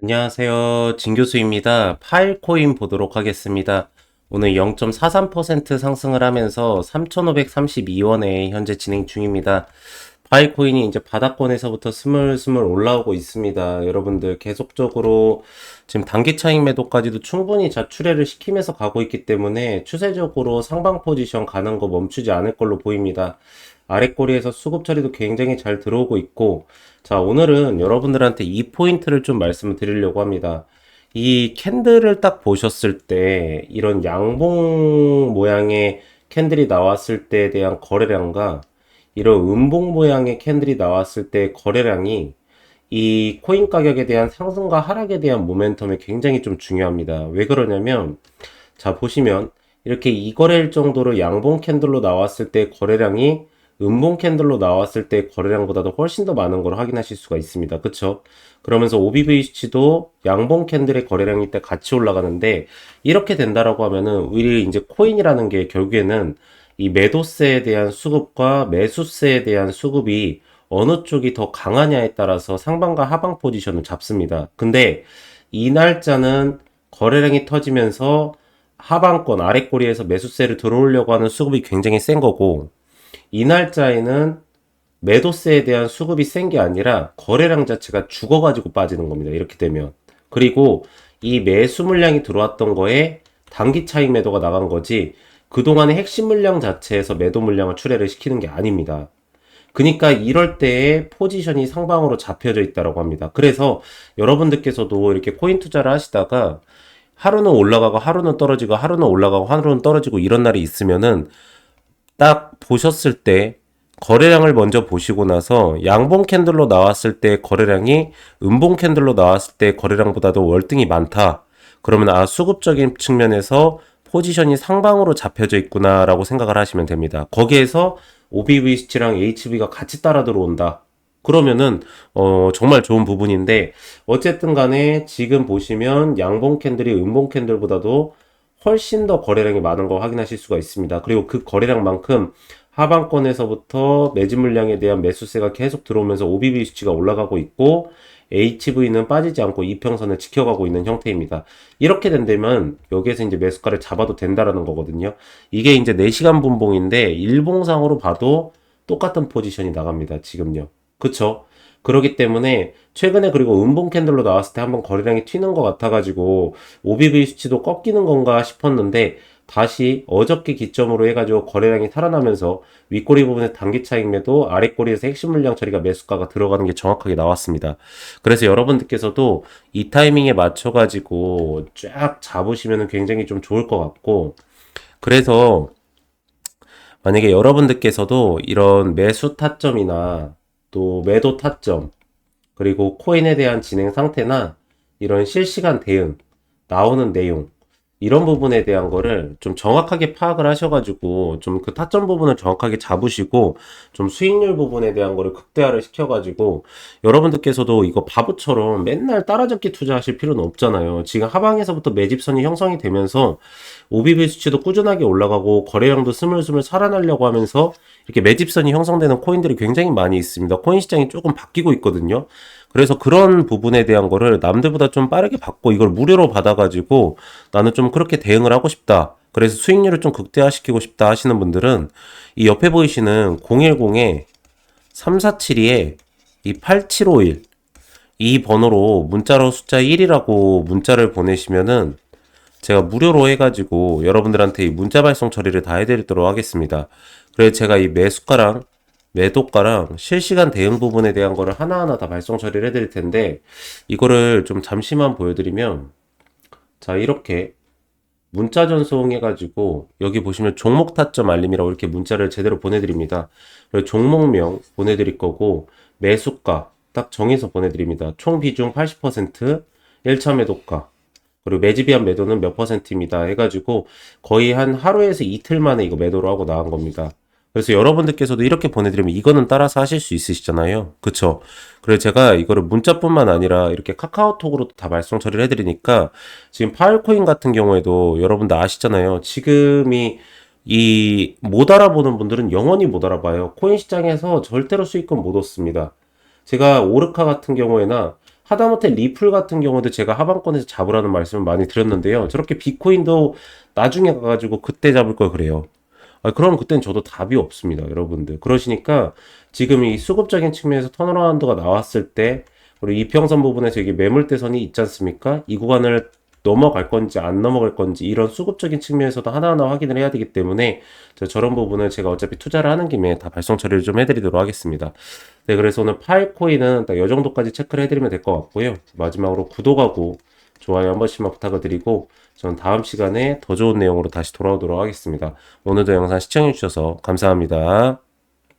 안녕하세요. 진 교수입니다. 파일코인 보도록 하겠습니다. 오늘 0.43% 상승을 하면서 3,532원에 현재 진행 중입니다. 파일코인이 이제 바닥권에서부터 스물스물 올라오고 있습니다. 여러분들 계속적으로 지금 단기 차익 매도까지도 충분히 자출해를 시키면서 가고 있기 때문에 추세적으로 상방 포지션 가는 거 멈추지 않을 걸로 보입니다. 아랫꼬리에서 수급 처리도 굉장히 잘 들어오고 있고 자 오늘은 여러분들한테 이 포인트를 좀 말씀을 드리려고 합니다. 이 캔들을 딱 보셨을 때 이런 양봉 모양의 캔들이 나왔을 때에 대한 거래량과 이런 음봉 모양의 캔들이 나왔을 때 거래량이 이 코인 가격에 대한 상승과 하락에 대한 모멘텀이 굉장히 좀 중요합니다. 왜 그러냐면 자 보시면 이렇게 이 거래일 정도로 양봉 캔들로 나왔을 때 거래량이 음봉 캔들로 나왔을 때 거래량보다도 훨씬 더 많은 걸 확인하실 수가 있습니다. 그쵸? 그러면서 OBVC도 양봉 캔들의 거래량일 때 같이 올라가는데 이렇게 된다라고 하면은 우리 이제 코인이라는 게 결국에는 이 매도세에 대한 수급과 매수세에 대한 수급이 어느 쪽이 더 강하냐에 따라서 상방과 하방 포지션을 잡습니다. 근데 이 날짜는 거래량이 터지면서 하방권 아래꼬리에서 매수세를 들어오려고 하는 수급이 굉장히 센 거고 이 날짜에는 매도세에 대한 수급이 센 게 아니라 거래량 자체가 죽어가지고 빠지는 겁니다. 이렇게 되면. 그리고 이 매수 물량이 들어왔던 거에 단기 차익 매도가 나간 거지 그동안의 핵심 물량 자체에서 매도 물량을 출회를 시키는 게 아닙니다. 그러니까 이럴 때에 포지션이 상방으로 잡혀져 있다고 합니다. 그래서 여러분들께서도 이렇게 코인 투자를 하시다가 하루는 올라가고 하루는 떨어지고 하루는 올라가고 하루는 떨어지고 이런 날이 있으면은 딱 보셨을 때 거래량을 먼저 보시고 나서 양봉 캔들로 나왔을 때 거래량이 음봉 캔들로 나왔을 때 거래량보다도 월등히 많다. 그러면 아 수급적인 측면에서 포지션이 상방으로 잡혀져 있구나라고 생각을 하시면 됩니다. 거기에서 OBVC랑 HV가 같이 따라 들어온다. 그러면은 어 정말 좋은 부분인데 어쨌든 간에 지금 보시면 양봉 캔들이 음봉 캔들보다도 훨씬 더 거래량이 많은 거 확인하실 수가 있습니다. 그리고 그 거래량만큼 하방권에서부터 매집 물량에 대한 매수세가 계속 들어오면서 OBB 수치가 올라가고 있고 HV는 빠지지 않고 이평선을 지켜가고 있는 형태입니다. 이렇게 된다면 여기에서 이제 매수가를 잡아도 된다라는 거거든요. 이게 이제 4시간 분봉인데 일봉상으로 봐도 똑같은 포지션이 나갑니다. 지금요. 그쵸? 그러기 때문에 최근에 그리고 음봉 캔들로 나왔을 때 한번 거래량이 튀는 것 같아가지고 OBV 수치도 꺾이는 건가 싶었는데 다시 어저께 기점으로 해가지고 거래량이 살아나면서 윗꼬리 부분에 단기 차 익 매도 아랫꼬리에서 핵심 물량 처리가 매수가가 들어가는 게 정확하게 나왔습니다. 그래서 여러분들께서도 이 타이밍에 맞춰가지고 쫙 잡으시면 굉장히 좀 좋을 것 같고 그래서 만약에 여러분들께서도 이런 매수 타점이나 또 매도 타점, 그리고 코인에 대한 진행 상태나 이런 실시간 대응, 나오는 내용, 이런 부분에 대한 거를 좀 정확하게 파악을 하셔가지고 좀 그 타점 부분을 정확하게 잡으시고 좀 수익률 부분에 대한 거를 극대화를 시켜가지고 여러분들께서도 이거 바보처럼 맨날 따라잡기 투자하실 필요는 없잖아요. 지금 하방에서부터 매집선이 형성이 되면서 OBB 수치도 꾸준하게 올라가고 거래량도 스물스물 살아나려고 하면서 이렇게 매집선이 형성되는 코인들이 굉장히 많이 있습니다. 코인 시장이 조금 바뀌고 있거든요. 그래서 그런 부분에 대한 거를 남들보다 좀 빠르게 받고 이걸 무료로 받아가지고 나는 좀 그렇게 대응을 하고 싶다. 그래서 수익률을 좀 극대화시키고 싶다 하시는 분들은 이 옆에 보이시는 010에 3472에 이 8751 이 번호로 문자로 숫자 1이라고 문자를 보내시면은 제가 무료로 해가지고 여러분들한테 이 문자 발송 처리를 다 해드리도록 하겠습니다. 그래서 제가 이 매수가랑 매도가랑 실시간 대응 부분에 대한 거를 하나하나 다 발송 처리를 해드릴 텐데 이거를 좀 잠시만 보여드리면 자 이렇게 문자 전송 해가지고 여기 보시면 종목 타점 알림이라고 이렇게 문자를 제대로 보내드립니다. 종목명 보내드릴 거고 매수가 딱 정해서 보내드립니다. 총 비중 80% 1차 매도가 그리고 매집이한 매도는 몇 퍼센트입니다 해가지고 거의 한 하루에서 이틀 만에 이거 매도를 하고 나간 겁니다. 그래서 여러분들께서도 이렇게 보내드리면 이거는 따라서 하실 수 있으시잖아요. 그쵸? 그래서 제가 이거를 문자뿐만 아니라 이렇게 카카오톡으로도 다 발송 처리를 해드리니까 지금 파일코인 같은 경우에도 여러분들 아시잖아요. 지금이 이 못 알아보는 분들은 영원히 못 알아봐요. 코인 시장에서 절대로 수익금 못 얻습니다. 제가 오르카 같은 경우에나 하다못해 리플 같은 경우도 제가 하방권에서 잡으라는 말씀을 많이 드렸는데요. 저렇게 비코인도 나중에 가가지고 그때 잡을 걸 그래요. 아, 그럼 그땐 저도 답이 없습니다, 여러분들. 그러시니까 지금 이 수급적인 측면에서 턴어라운드가 나왔을 때 그리고 이평선 부분에서 여기 매물대선이 있지 않습니까? 이 구간을 넘어갈 건지 안 넘어갈 건지 이런 수급적인 측면에서도 하나하나 확인을 해야 되기 때문에 저 저런 부분을 제가 어차피 투자를 하는 김에 다 발송 처리를 좀 해드리도록 하겠습니다. 네, 그래서 오늘 파일코인은 딱 이 정도까지 체크를 해드리면 될 것 같고요. 마지막으로 구독하고 좋아요 한 번씩만 부탁을 드리고 전 다음 시간에 더 좋은 내용으로 다시 돌아오도록 하겠습니다. 오늘도 영상 시청해주셔서 감사합니다.